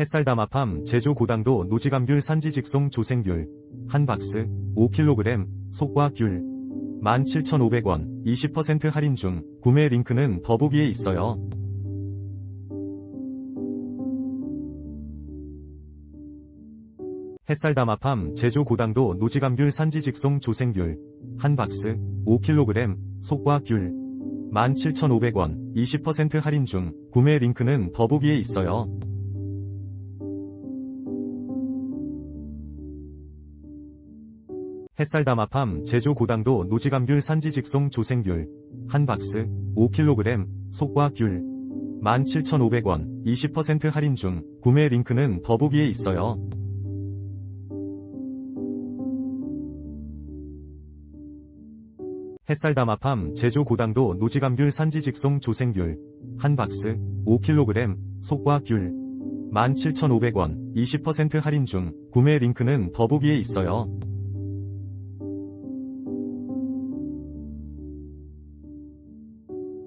햇살 담합함 제조 고당도 노지감귤 산지 직송 조생귤 한 박스 5kg 속과 귤 17,500원 20% 할인 중 구매 링크는 더보기에 있어요. 햇살 담합함 제조 고당도 노지감귤 산지 직송 조생귤 한 박스 5kg 속과 귤 17,500원 20% 할인 중 구매 링크는 더보기에 있어요. 햇살 담합함 제조 고당도 노지감귤 산지 직송 조생귤 한 박스 5kg 속과 귤 17,500원 20% 할인 중 구매 링크는 더보기에 있어요. 햇살 담합함 제조 고당도 노지감귤 산지 직송 조생귤 한 박스 5kg 속과 귤 17,500원 20% 할인 중 구매 링크는 더보기에 있어요.